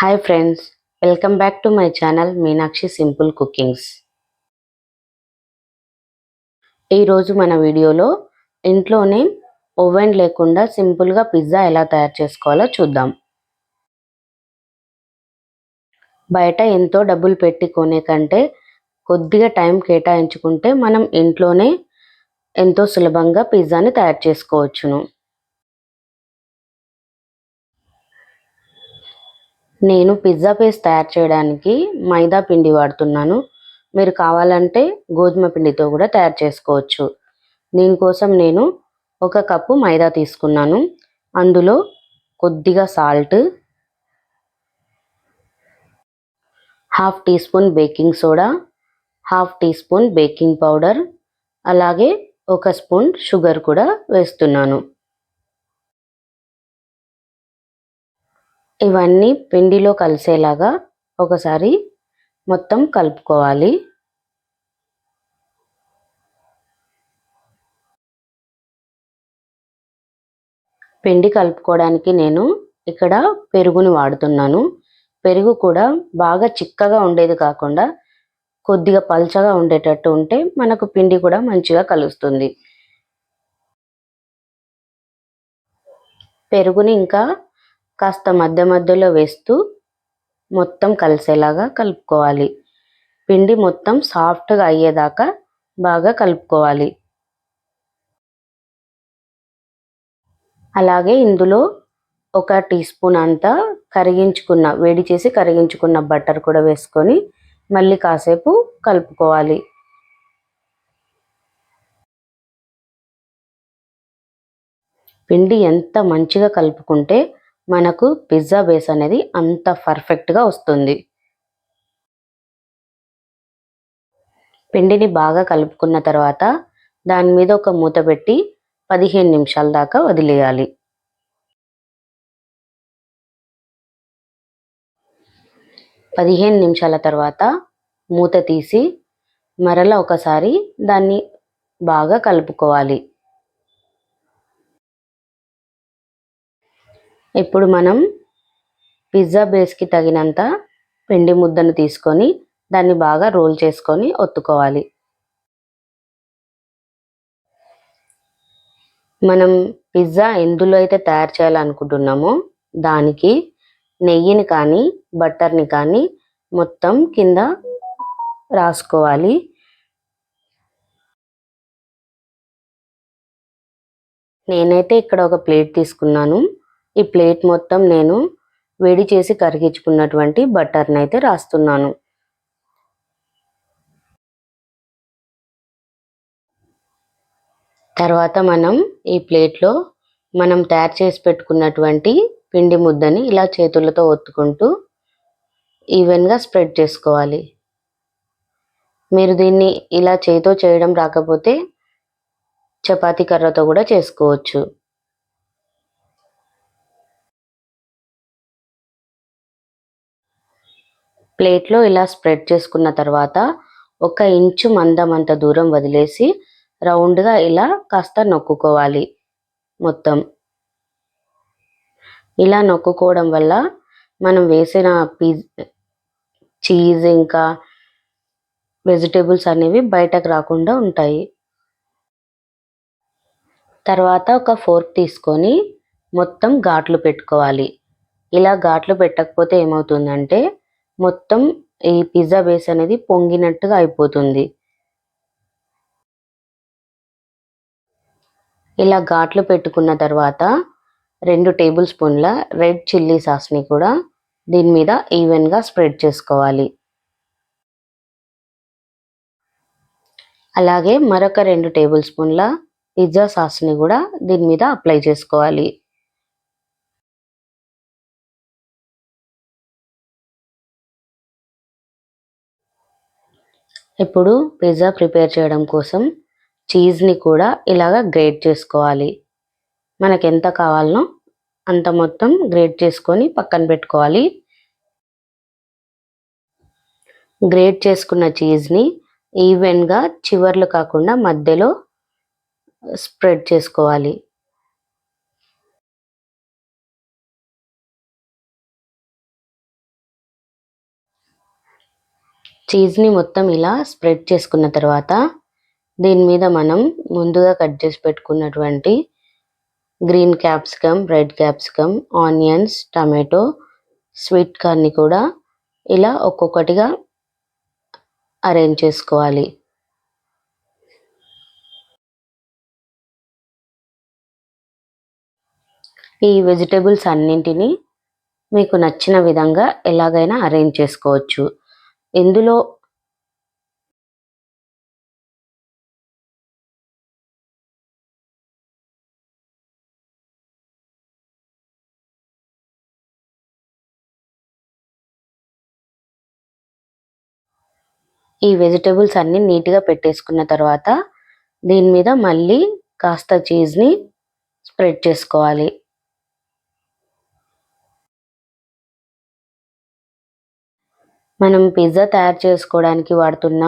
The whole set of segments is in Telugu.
Hi friends welcome back to my channel Meenakshi simple cookings ఈరోజు మన వీడియోలో ఇంట్లోనే ఓవెన్ లేకుండా సింపుల్గా పిజ్జా ఎలా తయారు చేసుకోవాలో చూద్దాం. బయట ఎంతో డబ్బులు పెట్టి కొనే కంటే కొద్దిగా టైం కేటాయించుకుంటే మనం ఇంట్లోనే ఎంతో సులభంగా పిజ్జాని తయారు చేసుకోవచ్చును. నేను పిజ్జా పేస్ట్ తయారు చేయడానికి మైదా పిండి వాడుతున్నాను. మీరు కావాలంటే గోధుమ పిండితో కూడా తయారు చేసుకోవచ్చు. దీనికోసం నేను ఒక కప్పు మైదా తీసుకున్నాను. అందులో కొద్దిగా salt half teaspoon baking soda half teaspoon baking powder అలాగే ఒక స్పూన్ షుగర్ కూడా వేస్తున్నాను. ఇవన్నీ పిండిలో కలిసేలాగా ఒకసారి మొత్తం కలుపుకోవాలి. పిండి కలుపుకోవడానికి నేను ఇక్కడ పెరుగుని వాడుతున్నాను. పెరుగు కూడా బాగా చిక్కగా ఉండేది కాకుండా కొద్దిగా పల్చగా ఉండేటట్టు ఉంటే మనకు పిండి కూడా మంచిగా కలుస్తుంది. పెరుగుని ఇంకా కాస్త మధ్య మధ్యలో వేస్తూ మొత్తం కలిసేలాగా కలుపుకోవాలి. పిండి మొత్తం సాఫ్ట్గా అయ్యేదాకా బాగా కలుపుకోవాలి. అలాగే ఇందులో ఒక టీ స్పూన్ అంతా కరిగించుకున్న వేడి చేసి కరిగించుకున్న బటర్ కూడా వేసుకొని మళ్ళీ కాసేపు కలుపుకోవాలి. పిండి ఎంత మంచిగా కలుపుకుంటే మనకు పిజ్జా బేస్ అనేది అంత పర్ఫెక్ట్గా వస్తుంది. పిండిని బాగా కలుపుకున్న తర్వాత దాని మీద ఒక మూత పెట్టి పదిహేను నిమిషాల దాకా వదిలేయాలి. పదిహేను నిమిషాల తర్వాత మూత తీసి మరలా ఒకసారి దాన్ని బాగా కలుపుకోవాలి. ఇప్పుడు మనం పిజ్జా బేస్కి తగినంత పిండి ముద్దను తీసుకొని దాన్ని బాగా రోల్ చేసుకొని ఒత్తుకోవాలి. మనం పిజ్జా ఎందులో అయితే తయారు చేయాలనుకుంటున్నామో దానికి నెయ్యిని కానీ బట్టర్ని కానీ మొత్తం కింద రాసుకోవాలి. నేనైతే ఇక్కడ ఒక ప్లేట్ తీసుకున్నాను. ఈ ప్లేట్ మొత్తం నేను వేడి చేసి కరిగించుకున్నటువంటి బటర్ని అయితే రాస్తున్నాను. తర్వాత మనం ఈ ప్లేట్లో మనం తయారు చేసి పెట్టుకున్నటువంటి పిండి ముద్దని ఇలా చేతులతో ఒత్తుకుంటూ ఈవెన్గా స్ప్రెడ్ చేసుకోవాలి. మీరు దీన్ని ఇలా చేతో చేయడం రాకపోతే చపాతీ కర్రతో కూడా చేసుకోవచ్చు. ప్లేట్లో ఇలా స్ప్రెడ్ చేసుకున్న తర్వాత ఒక ఇంచు మందం అంత దూరం వదిలేసి రౌండ్గా ఇలా కాస్త నొక్కుకోవాలి మొత్తం. ఇలా నొక్కుకోవడం వల్ల మనం వేసిన పిజ్ చీజ్ ఇంకా వెజిటేబుల్స్ అనేవి బయటకు రాకుండా ఉంటాయి. తర్వాత ఒక ఫోర్క్ తీసుకొని మొత్తం ఘాట్లు పెట్టుకోవాలి. ఇలా ఘాట్లు పెట్టకపోతే ఏమవుతుందంటే మొత్తం ఈ పిజ్జా బేస్ అనేది పొంగినట్టుగా అయిపోతుంది. ఇలా ఘాట్లు పెట్టుకున్న తర్వాత రెండు టేబుల్ స్పూన్ల రెడ్ చిల్లీ సాస్ని కూడా దీని మీద ఈవెన్గా స్ప్రెడ్ చేసుకోవాలి. అలాగే మరొక రెండు టేబుల్ స్పూన్ల పిజ్జా సాస్ని కూడా దీని మీద అప్లై చేసుకోవాలి. ఇప్పుడు పిజ్జా ప్రిపేర్ చేయడం కోసం చీజ్ని కూడా ఇలాగ గ్రేట్ చేసుకోవాలి. మనకు ఎంత కావాలనో అంత మొత్తం గ్రేట్ చేసుకొని పక్కన పెట్టుకోవాలి. గ్రేట్ చేసుకున్న చీజ్ని ఈవెన్గా చివర్లు కాకుండా మధ్యలో స్ప్రెడ్ చేసుకోవాలి. చీజ్ని మొత్తం ఇలా స్ప్రెడ్ చేసుకున్న తర్వాత దీని మీద మనం ముందుగా కట్ చేసి పెట్టుకున్నటువంటి green capsicum red capsicum onions tomato sweet కార్న్ని కూడా ఇలా ఒక్కొక్కటిగా అరేంజ్ చేసుకోవాలి. ఈ వెజిటేబుల్స్ అన్నింటినీ మీకు నచ్చిన విధంగా ఎలాగైనా అరేంజ్ చేసుకోవచ్చు. ఎందులో ఈ వెజిటేబుల్స్ అన్ని నీట్గా పెట్టేసుకున్న తర్వాత దీని మీద మళ్ళీ కాస్త చీజ్ని స్ప్రెడ్ చేసుకోవాలి. మనం పిజ్జా తయారు చేసుకోవడానికి వాడుతున్న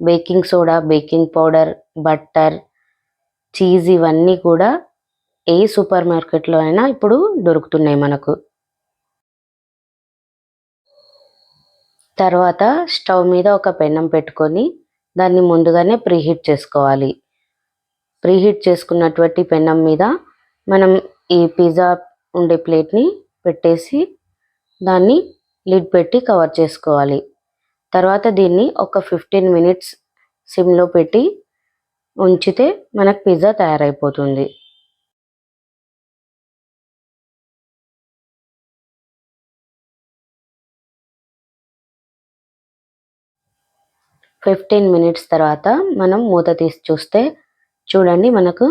baking soda baking powder butter cheese ఇవన్నీ కూడా ఏ సూపర్ మార్కెట్లో అయినా ఇప్పుడు దొరుకుతున్నాయి మనకు. తర్వాత స్టవ్ మీద ఒక పెన్నం పెట్టుకొని దాన్ని ముందుగానే ప్రీహీట్ చేసుకోవాలి. ప్రీహీట్ చేసుకున్నటువంటి పెన్నం మీద మనం ఈ పిజ్జా ఉండే ప్లేట్ని పెట్టేసి దాన్ని లిడ్ పెట్టి కవర్ చేసుకోవాలి. తర్వాత దీన్ని ఒక ఫిఫ్టీన్ మినిట్స్ సిమ్లో పెట్టి ఉంచితే మనకు పిజ్జా తయారైపోతుంది. ఫిఫ్టీన్ మినిట్స్ తర్వాత మనం మూత తీసి చూస్తే చూడండి మనకు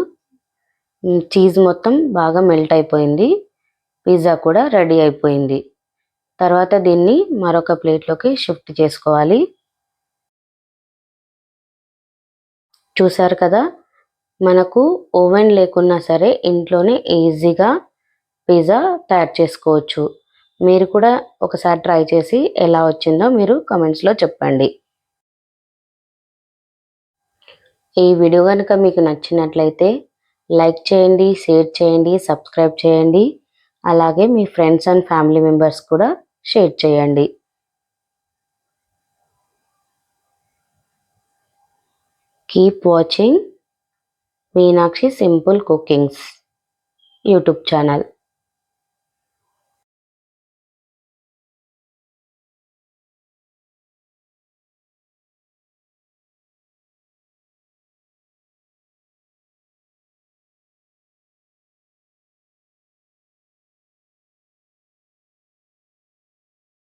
చీజ్ మొత్తం బాగా మెల్ట్ అయిపోయింది. పిజ్జా కూడా రెడీ అయిపోయింది. తర్వాత దీన్ని మరొక ప్లేట్లోకి షిఫ్ట్ చేసుకోవాలి. చూసారు కదా? మనకు ఓవెన్ లేకున్నా సరే ఇంట్లోనే ఈజీగా పిజ్జా తయారు చేసుకోవచ్చు. మీరు కూడా ఒకసారి ట్రై చేసి ఎలా వచ్చిందో మీరు కమెంట్స్లో చెప్పండి. ఈ వీడియో కనుక మీకు నచ్చినట్లయితే లైక్ చేయండి షేర్ చేయండి సబ్స్క్రైబ్ చేయండి. అలాగే మీ ఫ్రెండ్స్ అండ్ ఫ్యామిలీ మెంబర్స్ కూడా షేర్ చేయండి. Keep watching Meenakshi simple cookings YouTube channel